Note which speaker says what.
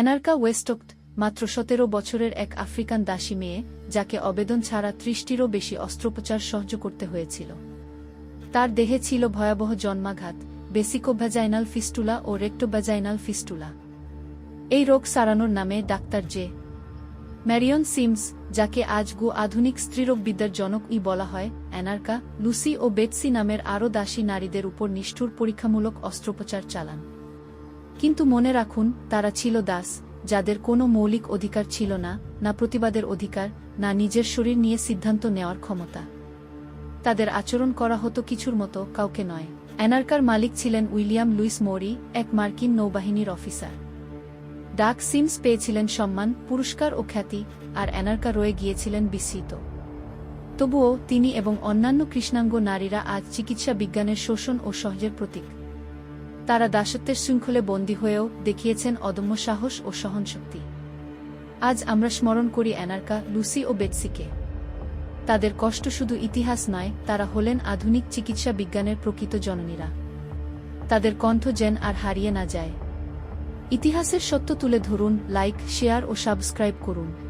Speaker 1: অ্যানার্কা ওয়েস্টক্ট মাত্র সতেরো বছরের এক আফ্রিকান দাসী মেয়ে, যাকে অবেদন ছাড়া ত্রিশটিরও বেশি অস্ত্রোপচার সহ্য করতে হয়েছিল। তার দেহে ছিল ভয়াবহ জন্মাঘাত বেসিকোভ্যাজাইনাল ফিস্টুলা ও রেক্টোভ্যাজাইনাল ফিস্টুলা। এই রোগ সারানোর নামে ডাক্তার জে. ম্যারিয়ন সিমস, যাকে আজ গু আধুনিক স্ত্রীরোগবিদ্যার জনক ই বলা হয়, অ্যানার্কা, লুসি ও বেটসি নামের আরও দাসী নারীদের উপর নিষ্ঠুর পরীক্ষামূলক অস্ত্রোপচার চালান। কিন্তু মনে রাখুন, তারা ছিল দাস, যাদের কোনো মৌলিক অধিকার ছিল না না প্রতিবাদের অধিকার, না নিজের শরীর নিয়ে সিদ্ধান্ত নেওয়ার ক্ষমতা। তাদের আচরণ করা হতো কিছুর মতো, কাউকে নয়। অ্যানার্কার মালিক ছিলেন উইলিয়াম লুইস মোরি, এক মার্কিন নৌবাহিনীর অফিসার। ডাক সিমস পেয়েছিলেন সম্মান, পুরস্কার ও খ্যাতি, আর অ্যানার্কা রয়ে গিয়েছিলেন বিস্মিত। তবুও তিনি এবং অন্যান্য কৃষ্ণাঙ্গ নারীরা আজ চিকিৎসা বিজ্ঞানের শোষণ ও সহজের প্রতীক। তারা দাসত্বের শৃঙ্খলে বন্দী হয়েও দেখিয়েছেন অদম্য সাহস ও সহনশক্তি। আজ আমরা স্মরণ করি অ্যানার্কা, লুসি ও বেটসিকে তাদের কষ্ট শুধু ইতিহাস নয়, তারা হলেন আধুনিক চিকিৎসা বিজ্ঞানের প্রকৃত জননীরা। তাদের কণ্ঠ যেন আর হারিয়ে না যায়। ইতিহাসের সত্য তুলে ধরুন, লাইক, শেয়ার ও সাবস্ক্রাইব করুন।